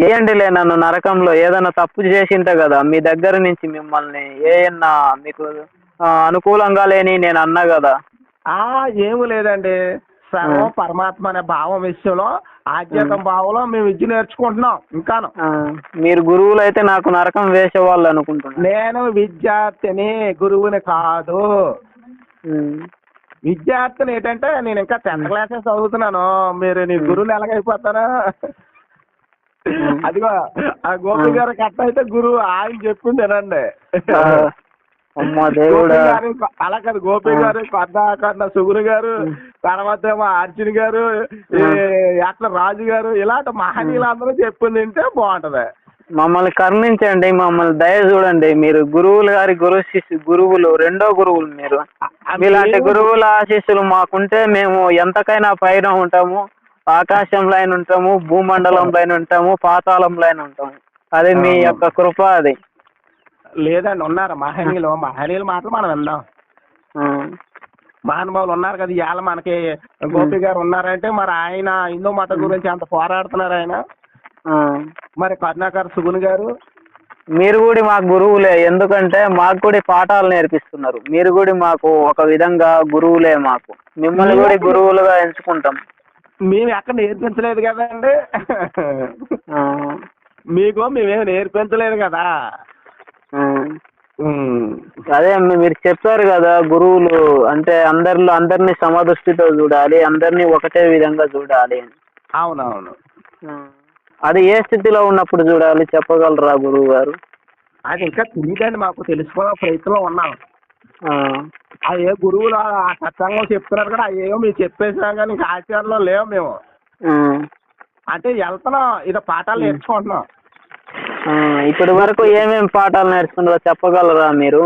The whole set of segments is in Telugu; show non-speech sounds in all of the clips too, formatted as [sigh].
వేయండిలే నన్ను నరకంలో. ఏదైనా తప్పు చేసింటే కదా మీ దగ్గర నుంచి మిమ్మల్ని ఏమన్నా మీకు అనుకూలంగా లేని నేను అన్నా కదా. ఆ ఏమి లేదండి. సర్వం పరమాత్మ అనే భావం విషయంలో ఆధ్యాత్మ భావంలో మేము విద్య నేర్చుకుంటున్నాం ఇంకాను. మీరు గురువులు అయితే నాకు నరకం వేసేవాళ్ళు అనుకుంటున్నా. నేను విద్యార్థిని గురువుని కాదు. విద్యార్థిని ఏంటంటే నేను ఇంకా టెన్త్ క్లాసెస్ చదువుతున్నాను. మీరు నీ గురువుని ఎలాగైపోతారా? [laughs] అదిగో ఆ గోపి గారు కట్ట అయితే గురువు ఆయన చెప్పింది వినండి. అమ్మా దేవుడా. అలా కాదు గోపి గారు కొత్త కన్న సుగురు గారు తర్వాత ఏమో అర్జున్ గారు అట్లా రాజు గారు ఇలాంటి మహనీయులు అందరూ చెప్పింది వింటే బాగుంటది. మమ్మల్ని కరుణించండి మమ్మల్ని దయ చూడండి. మీరు గురువులు గారి గురు శిష్యు గురువులు రెండో గురువులు మీరు. మీలాంటి గురువుల ఆశీస్సులు మాకుంటే మేము ఎంతకైనా పైన ఉంటాము. ఆకాశంలో అయిన ఉంటాము భూమండలంలో అయిన ఉంటాము పాతాళంలో అయిన ఉంటాము. అది మీ. యొక్క కృప అది. లేదండి ఉన్నారు. మహనీయులు మహనీయులు మాత్రం మనం విందాం. ఆ. మహానుభావులు ఉన్నారు కదా ఇవాళ మనకి గోపి గారు ఉన్నారంటే మరి ఆయన హిందూ మతం గురించి అంత పోరాడుతున్నారు ఆయన. మరి కరుణాకర్ సుగున్ గారు? మీరు కూడా మాకు గురువులే ఎందుకంటే మాకు కూడా పాఠాలు నేర్పిస్తున్నారు. మీరు కూడా మాకు ఒక విధంగా గురువులే మాకు. మిమ్మల్ని కూడా గురువులుగా ఎంచుకుంటాం. మేము ఎక్కడ నేర్పించలేదు కదండి. మీకు మేమేం నేర్పించలేదు కదా. అదే మీరు చెప్పారు కదా గురువులు అంటే అందరిలో అందరినీ సమదృష్టితో చూడాలి అందరినీ ఒకటే విధంగా చూడాలి. అని అవునవును. అది ఏ స్థితిలో ఉన్నప్పుడు చూడాలి? చెప్పగలరా గురువు గారు అది ఇంకా తెలియదండి మాకు తెలుసుకోవడం ప్రయత్నంలో ఉన్నాం. ఏ గురువులు ఆ సత్సంగం చెప్తున్నారు కదా అయ్యేమో మీరు చెప్పేసాం కానీ ఇంకా ఆచారంలో లేవు మేము. అంటే వెళ్తున్నాం ఇదో పాఠాలు నేర్చుకుంటున్నాం. ఇప్పటి వరకు ఏమేమి పాఠాలు నేర్చుకున్నారో చెప్పగలరా మీరు?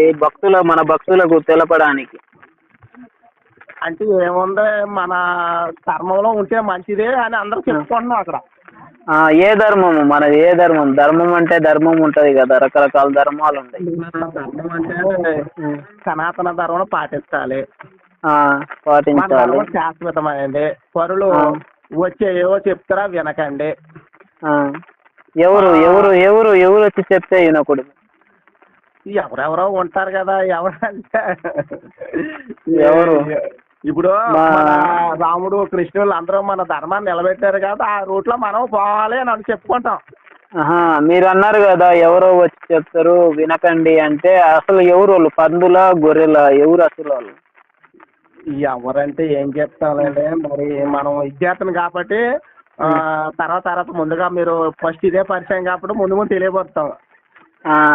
ఈ భక్తుల మన భక్తులకు తెలపడానికి. అంటే ఏముంది మన ధర్మంలో ఉంటే మంచిదే అని అందరూ చెప్పుకుంటున్నాం అక్కడ. ఏ ధర్మము? మనది ఏ ధర్మం? ధర్మం అంటే ధర్మం ఉంటది కదా రకరకాల ధర్మాలు ఉంటాయి. ధర్మం అంటే సనాతన ధర్మం పాటించాలి. పాటించాలి ధర్మం శాశ్వతమైనది. పరులు. వచ్చే ఏవో చెప్తారా వినకండి. ఆ. ఎవరు ఎవరు ఎవరు ఎవరు వచ్చి చెప్తే వినకూడదు? ఎవరెవరో ఉంటారు కదా ఎవరంటే. ఎవరు? ఇప్పుడు రాముడు కృష్ణులు అందరూ మన ధర్మాన్ని నిలబెట్టారు కదా ఆ రూట్లో మనం పోవాలి అని అని చెప్పుకుంటాం. మీరు అన్నారు కదా ఎవరో వచ్చి చెప్తారు వినకండి అంటే అసలు ఎవరు వాళ్ళు? పందుల గొర్రెల ఎవరు అసలు వాళ్ళు? ఎవరంటే ఏం చెప్తాంలేండి మరి మనం విద్యార్థిని కాబట్టి ఆ, తర్వాత తర్వాత ముందుగా మీరు ఫస్ట్ ఇదే పరిచయం కాబట్టి ముందు ముందు తెలియబడతాం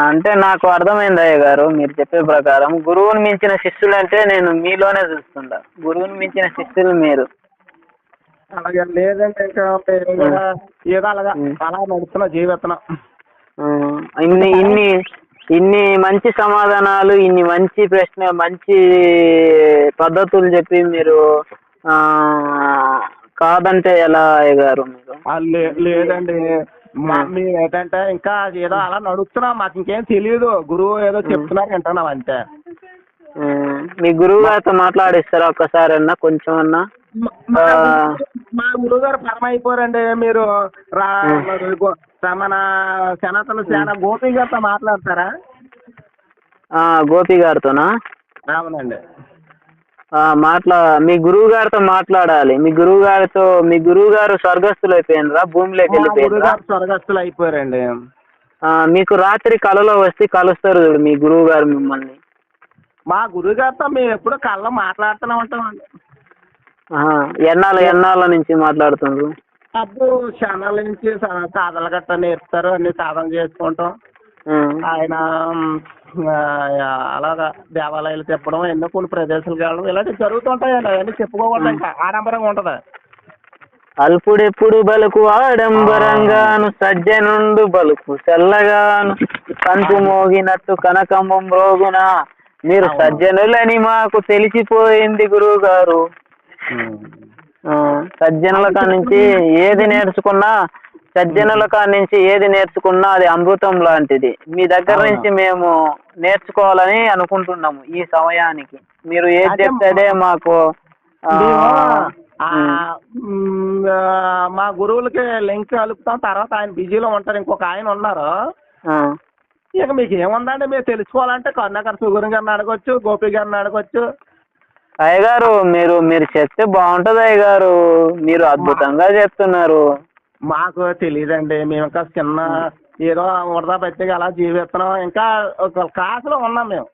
అంటే నాకు అర్థమైంది అయ్య గారు మీరు చెప్పే ప్రకారం గురువుని మించిన శిష్యులు అంటే నేను మీలోనే చూస్తుంటా. గురువుని మించిన శిష్యులు మీరు. అలాగే లేదంటే ఇంకా ఏదో అలాగా అలా నడుస్తున్న జీవితం ఇన్ని ఇన్ని ఇన్ని మంచి సమాధానాలు ఇన్ని మంచి ప్రశ్న మంచి పద్ధతులు చెప్పి మీరు ఆ, కాదంటే ఎలా అయ్య గారు మీరు? లేదండి. మేము. ఏంటంటే ఇంకా ఏదో అలా నడుస్తున్నాం. మాకు ఇంకేం తెలియదు గురువు ఏదో చెప్తున్నారు వింటున్నాం అంతే. మీ గురువు గారితో మాట్లాడిస్తారా ఒక్కసారి అన్నా కొంచెం అన్నా మా- గురువు గారు పరమ అయిపోయారండి మీరు మన సనాతన సేన గోపి గారితో మాట్లాడతారా? ఆ, గోపి గారితోనా? అవునండి. మాట్లా మీ గురువు గారితో మాట్లాడాలి. మీ గురువు గారితో మీ గురువు గారు స్వర్గస్థులు అయిపోయినరా భూమిలోకి వెళ్ళిపోయినరా? స్వర్గస్థులు అయిపోయారండి ఆ, మీకు రాత్రి కలలో వస్తే కలుస్తారు చూడు మీ గురువు గారు మిమ్మల్ని. మా గురువు గారితో మేము ఎప్పుడు కళ్ళ మాట్లాడుతూనే ఉంటామండి. ఎన్నాళ్ళ ఎన్నాళ్ళ నుంచి మాట్లాడుతున్నారు అప్పుడు క్షణాల నుంచి సాధనలు గట్రా నేర్పుతారు అన్ని సాధన చేసుకుంటాం. ఆయన అలాగా దేవాలయాలు చెప్పడం ఎన్నో కొన్ని ప్రదేశాలకు వెళ్ళడం ఇలాంటివి జరుగుతుంటాయండి అవన్నీ చెప్పుకోకుండా ఇంకా. ఆడంబరంగా ఉంటది. అల్పుడెప్పుడు బలుకు ఆడంబరంగాను సజ్జనుండు బలుకు చల్లగాను కంతు మోగినట్టు కనకంబం రోగున మీరు. సజ్జనులని మాకు తెలిసిపోయింది గురువు గారు సజ్జనుల నుంచి ఏది నేర్చుకున్నా సజ్జనుల నుంచి ఏది నేర్చుకున్నా అది అమృతం లాంటిది. మీ దగ్గర. నుంచి మేము నేర్చుకోవాలని అనుకుంటున్నాము ఈ సమయానికి. మీరు ఏది చెప్తే మాకు మ్, గురువులకి లింక్ కలుపుతాం. తర్వాత ఆయన బిజీలో ఉంటారు. ఇంకొక ఆయన ఉన్నారు. ఇక మీకు ఏముందండి? మీరు తెలుసుకోవాలంటే కరుణాకర్ సుగురు గారిని అడగొచ్చు గోపి గారిని అడగొచ్చు. అయ్యగారు మీరు మీరు చెప్తే బాగుంటది అయ్యగారు. మీరు అద్భుతంగా చెప్తున్నారు మాకు తెలియదండి మేము ఇంకా చిన్న ఏదో ఉడతా పెద్దగా అలా జీవిస్తున్నాం. ఇంకా ఒక క్లాసులో ఉన్నాం మేము.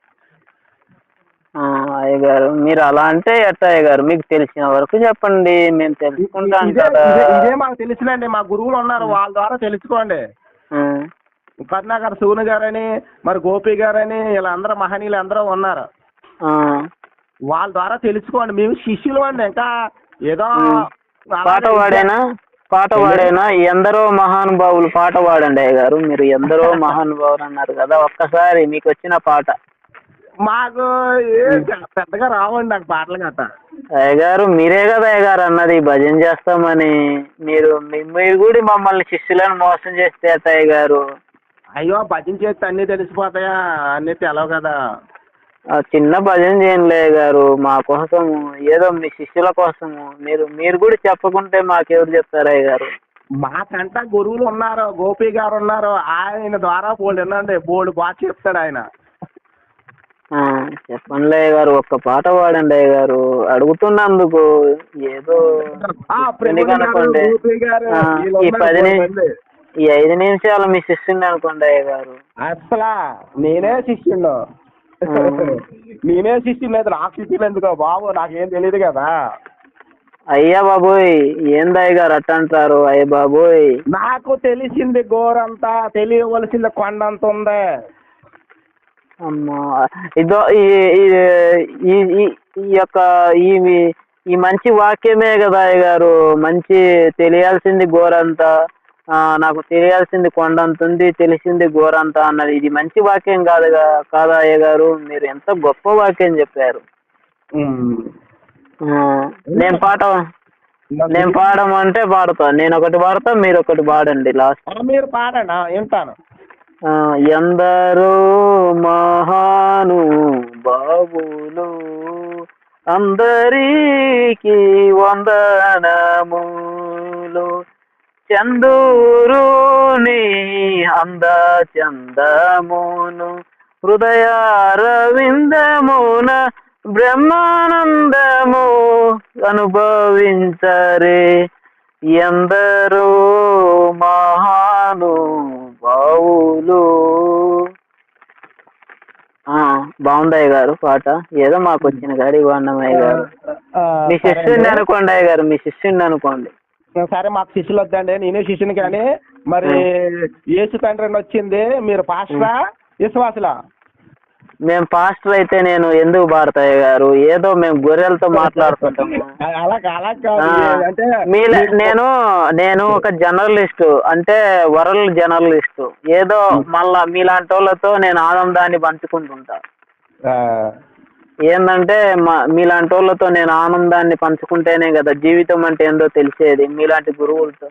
ఆ, అయ్యగారు మీరు అలా అంటే ఎట్ట అయ్యగారు? మీకు తెలిసిన వరకు చెప్పండి. మేము తెలుసుకుంటాం ఇదే కదా. ఇదే- ఇదే మాకు తెలిసిందండి మా గురువులు ఉన్నారు. వాళ్ళ ద్వారా తెలుసుకోండి. ఆ, కరుణాకర్ సూను గారని మరి గోపి గారని వీళ్ళందరూ మహనీయులు అందరూ ఉన్నారు. ఆ. వాళ్ళ ద్వారా తెలుసుకోండి. మేము శిష్యులు అండి. ఇంకా ఏదో పాట పాడేనా? పాట పాడేనా ఎందరో మహానుభావులు పాట పాడండి అయ్యగారు. మీరు ఎందరో మహానుభావులు అన్నారు కదా ఒక్కసారి మీకు వచ్చిన పాట. మాకు పెద్దగా రావండి నాకు పాటలు గట్ట. అయ్యగారు మీరే కదా అయ్యగారు అన్నది భజన చేస్తామని. మీరు మీరు కూడా మమ్మల్ని శిష్యులను మోసం చేస్తే అయ్యగారు. అయ్యో భజన చేస్తే అన్నీ తెలిసిపోతాయా? అన్నీ తెలవు కదా. చిన్న భజన చేయండి అయ్యగారు మా కోసం ఏదో మీ శిష్యుల కోసము. మీరు మీరు కూడా చెప్పకుంటే మాకెవరు చెప్తారు అయ్యగారు మాకంట గురువులు ఉన్నారు గోపి గారు ఉన్నారు. ఆయన ద్వారా బోల్డ్ వినండి బోల్డ్ బాగా చెప్తాడు ఆయన. చెప్పండి అయ్యగారు ఒక్క పాట పాడండి అయ్యగారు అడుగుతున్నందుకు ఏదో గారు, అనుకోండి? గారు, ఈ పది. ఈ ఐదు నిమిషాలు మీ శిష్యుని అనుకోండి అయ్యగారు అసలా నేనే శిష్యుడు. [laughs] నేనే శిష్యుడు లేదు నాకు శిష్యులు ఎందుకో బాబు నాకేం తెలియదు కదా. అయ్యా బాబోయ్ ఏంది అయ్యగారు అట్ట అంటారు అయ్య బాబోయ్. నాకు తెలిసింది గోరంతా తెలియవలసింది కొండంత ఉంది. అమ్మా ఇదో ఈ యొక్క ఈ ఈ మంచి వాక్యమే కదా అయ్యగారు మంచి తెలియాల్సింది గోరంతా. నాకు తెలియాల్సింది కొండంత ఉంది తెలిసింది గోరంతా అన్నది. ఇది మంచి వాక్యం కాదు కాదా అయ్యగారు? మీరు ఎంత గొప్ప వాక్యం చెప్పారు. నేను పాట నేను పాడమంటే పాడతా. నేను ఒకటి పాడతా మీరు ఒకటి పాడండి లాస్ట్. మీరు పాడండి వింటాను. ఎందరో మహాను బాబులు అందరికీ వందనములు. చందూరుని అంద చందమును హృదయారవిందమున బ్రహ్మానందము అనుభవించరే. ఎందరో మహాను బావులు బాగుందయ్య గారు పాట. ఏదో మాకు వచ్చిన గాడి బాగున్నామయ్య గారు. మీ శిష్యుడిని. అనుకోండి అయ్య గారు మీ శిష్యుడిని అనుకోండి. సరే మాకు శిష్యులు వద్దండి నేనే శిష్యుని కానీ మరి యేసు తండ్రి వచ్చింది మీరు పాస్టరా? విశ్వాసులా? మేము పాస్టర్ అయితే నేను ఎందుకు పాడతాయ్య గారు? ఏదో మేము గొర్రెలతో మీల నేను నేను ఒక జర్నలిస్ట్ అంటే వరల్డ్ జర్నలిస్ట్. ఏదో మళ్ళా మీలాంటి వాళ్ళతో నేను ఆనందాన్ని పంచుకుంటుంటా. ఏంటంటే మా మీలాంటి వాళ్ళతో నేను ఆనందాన్ని పంచుకుంటేనే కదా జీవితం అంటే ఏందో తెలిసేది మీలాంటి గురువులతో.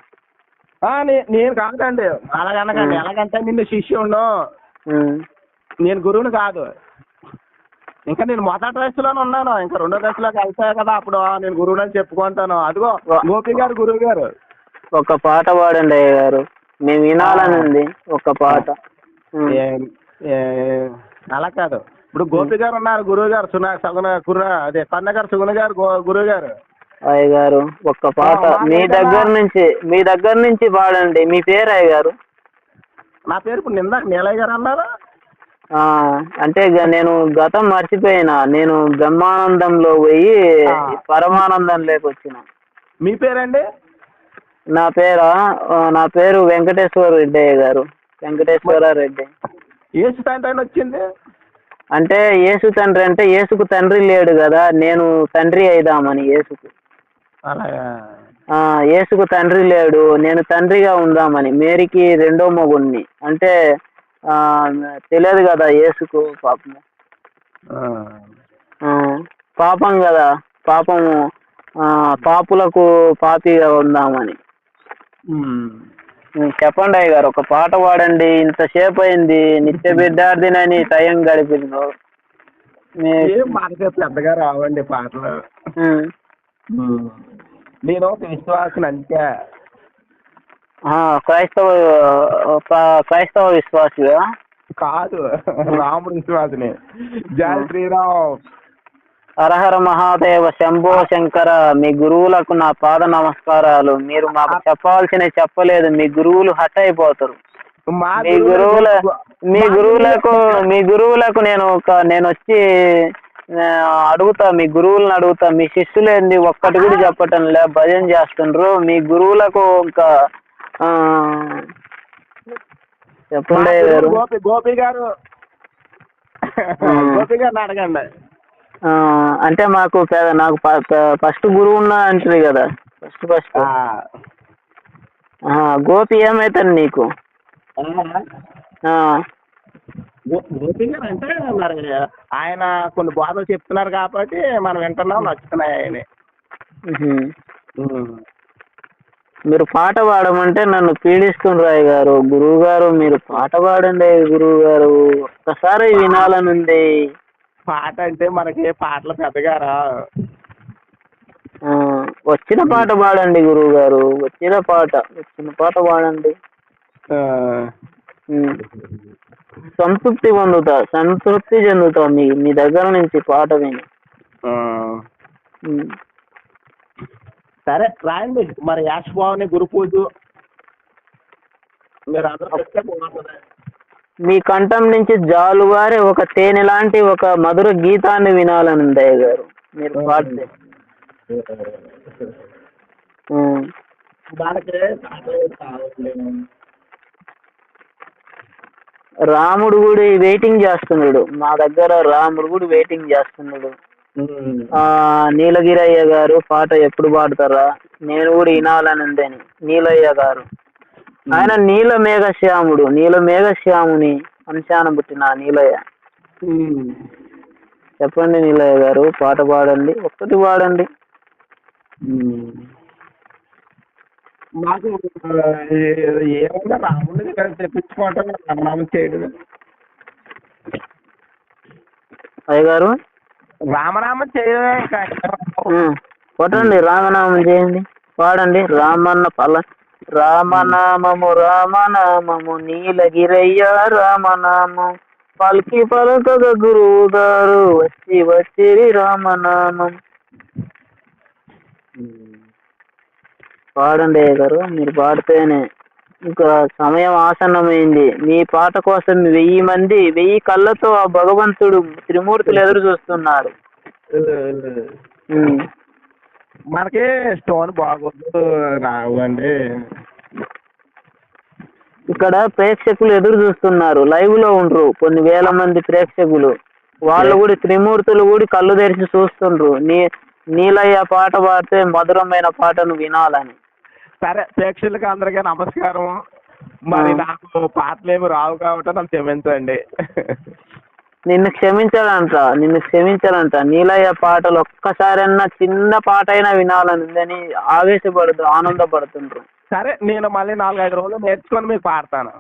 నేను కాదండి. అలాగనకండి ఎలాగంటే నిన్ను శిష్యుడు. నేను గురువుని కాదు. ఇంకా నేను మొదటి దశలోనే ఉన్నాను. ఇంకా రెండో దశలోకి వెళ్తాయి కదా అప్పుడు. నేను గురువుని అని చెప్పుకుంటాను. అదిగో గోపి గారు గురువు గారు. ఒక పాట పాడండి అయ్య గారు. మేము వినాలని ఉంది ఒక పాట. ఉమ్. ఏ- ఏ- అలా కాదు. ఇప్పుడు గోపి గారు ఉన్నారు గురువు గారు సునా సగున గురు అదే కన్న గారు సుగుణ గారు గురువు గారు. అయ్య గారు ఒక్క పాట మీ దగ్గర నుంచి మీ దగ్గర నుంచి పాడండి. మీ పేరు అయ్య గారు? నా పేరు ఇప్పుడు నిందా నీలయ్య గారు అన్నారు? ఆ, అంటే నేను గతం మర్చిపోయినా. నేను బ్రహ్మానందంలో పోయి ఆ. పరమానందంలోకి వచ్చిన మీ పేరండి? నా పేరా? నా పేరు వెంకటేశ్వర రెడ్డి అయ్య గారు. వెంకటేశ్వర రెడ్డి. తండ్రి అని వచ్చింది? అంటే యేసు తండ్రి అంటే యేసుకు తండ్రి లేడు కదా నేను తండ్రి అయిదామని యేసుకు. అలాగా. యేసుకు తండ్రి లేడు నేను తండ్రిగా ఉందామని మేరీకి రెండో మొగుణ్ణి. అంటే తెలియదు కదా యేసుకు పాపము. పాపం కదా పాపము. ఆ, పాపులకు పాపిగా ఉందామని. చెప్పండి అయ్య గారు ఒక పాట పాడండి ఇంతసేపు అయింది నిత్య బిడ్డార్థినని టైం గడిపింది. మనకే పెద్దగా రావండి పాటలు. నేను ఒక విశ్వాసం అంతే. ఆ, క్రైస్తవ క్రైస్తవ విశ్వాసిగా కాదు రాముడు విశ్వాసని. జై శ్రీరామ్. హరహర మహాదేవ శంభో శంకర మీ గురువులకు నా పాద నమస్కారాలు. మీరు మాకు చెప్పాల్సినవి చెప్పలేదు. మీ గురువులు హట్ అయిపోతారు. మా గురువుల మీ గురువులకు మీ గురువులకు నేను ఒక నేను వచ్చి అడుగుతా మీ గురువులను అడుగుతా. మీ శిష్యులు ఏంది ఒక్కటి కూడా చెప్పటం లే భజన చేస్తుండ్రు. మీ గురువులకు ఒక చెప్పండి గారు గోపి గారు. గోపి గారిని అడగండి. అంటే మాకు నాకు ఫస్ట్ గురువు ఉన్నా అంటారు కదా. First first. గోపి ఏమైతుంది నీకు? గోపి గారు అంటే మరి ఆయన కొన్ని బోధలు చెప్తున్నారు కాబట్టి మనం వింటున్నాం నచ్చుతున్నాయి ఆయన. మీరు పాట పాడమంటే నన్ను పీడిస్తుండ్రాయ్ గారు. గురువు గారు మీరు పాట పాడండి గురువు గారు ఒక్కసారి వినాలనుంది. పాట అంటే మనకి పాటలు పెద్దగా రా వచ్చిన పాట పాడండి గురువు గారు వచ్చిన పాట. వచ్చిన పాట పాడండి. సంతృప్తి పొందుతా సంతృప్తి చెందుతా మీ మీ దగ్గర నుంచి పాట విని. సరే రాయండి. మరి యాష్భావని గురు పూజ. మీరు అందరూ మీ కంఠం నుంచి జాలువారి ఒక తేనె లాంటి ఒక మధుర గీతాన్ని వినాలని దయ గారు. మీరు పాడితే. రాముడు కూడా వెయిటింగ్ చేస్తున్నాడు. మా దగ్గర రాముడు కూడా వెయిటింగ్ చేస్తున్నాడు. నీలగిరయ్య గారు పాట ఎప్పుడు పాడతారా? నేను కూడా వినాలని ఉందని నీలయ్య గారు. ఆయన నీల మేఘశ్యాముడు నీల మేఘశ్యాముని అంశాన పుట్టిన నీలయ్య. చెప్పండి నీలయ్య గారు పాట పాడండి ఒక్కటి పాడండి. మాకు ఏమన్నా ఇక్కడ తెప్పించుకుంటాం రామనామం చేయడం. చేయడమే కొట్టండి రామనామం చేయండి. పాడండి రామన్న పల రామనామము రామనామము నీలగిరయ్య రామనామం. పలికి పలకగ గురువు గారు వచ్చి వచ్చిరి రామనామం. పాడండి గారు మీరు పాడితేనే ఇంకా సమయం ఆసన్నమైంది. మీ పాట కోసం వెయ్యి మంది వెయ్యి కళ్ళతో ఆ భగవంతుడు త్రిమూర్తులు ఎదురు చూస్తున్నారు. మనకి స్టోన్ బాగోదు రావండి. ఇక్కడ ప్రేక్షకులు ఎదురు చూస్తున్నారు. లైవ్లో ఉండరు. కొన్ని వేల మంది ప్రేక్షకులు. వాళ్ళు కూడా త్రిమూర్తులు కూడా కళ్ళు తెరిచి చూస్తుండ్రు. నీ నీలయ్య పాట పాడితే మధురమైన పాటను వినాలని. సరే ప్రేక్షకులకి అందరికీ నమస్కారం. మరి. నాకు పాటలు ఏమి రావు కాబట్టి నన్ను క్షమించండి. నిన్ను క్షమించాలంట నిన్ను క్షమించాలంట నీలయ్య పాటలు ఒక్కసారన్నా చిన్న పాట అయినా వినాలని ఉందని ఆవేశపడుతూ ఆనందపడుతుండ్రు. సరే నేను మళ్ళీ నాలుగైదు రోజులు నేర్చుకొని మీకు పాడతాను.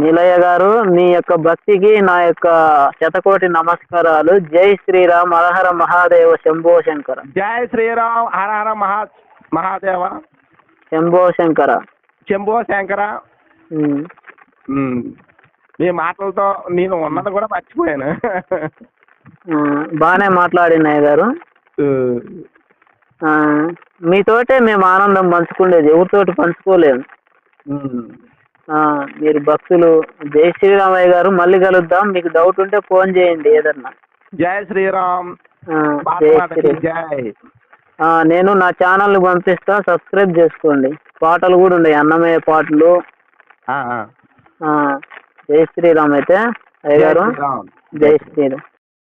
నీలయ్య గారు మీ యొక్క భక్తికి నా యొక్క శతకోటి నమస్కారాలు. జై శ్రీరామ్ హరహర మహాదేవ శంభో శంకర. జై శ్రీరామ్ హర హర మహా మహాదేవ. శంభో శంకర. శంభో శంకర. మీ మాటలతో నేను ఉన్నది కూడా మర్చిపోయాను. బాగానే మాట్లాడినాయి గారు. ఆ, మీతోటే మేము ఆనందం పంచుకునేది ఎవరితోటి పంచుకోలేము మీరు భక్తులు. జై శ్రీరామయ్య గారు మళ్ళీ కలుద్దాం. మీకు డౌట్ ఉంటే ఫోన్ చేయండి ఏదన్నా. జై శ్రీరామ్. జై నేను నా ఛానల్ పంపిస్తా. సబ్స్క్రైబ్ చేసుకోండి. పాటలు కూడా ఉన్నాయి. అన్నమయ్య పాటలు. జై శ్రీరామ్ అయితే అయ్య గారు జై శ్రీరామ్.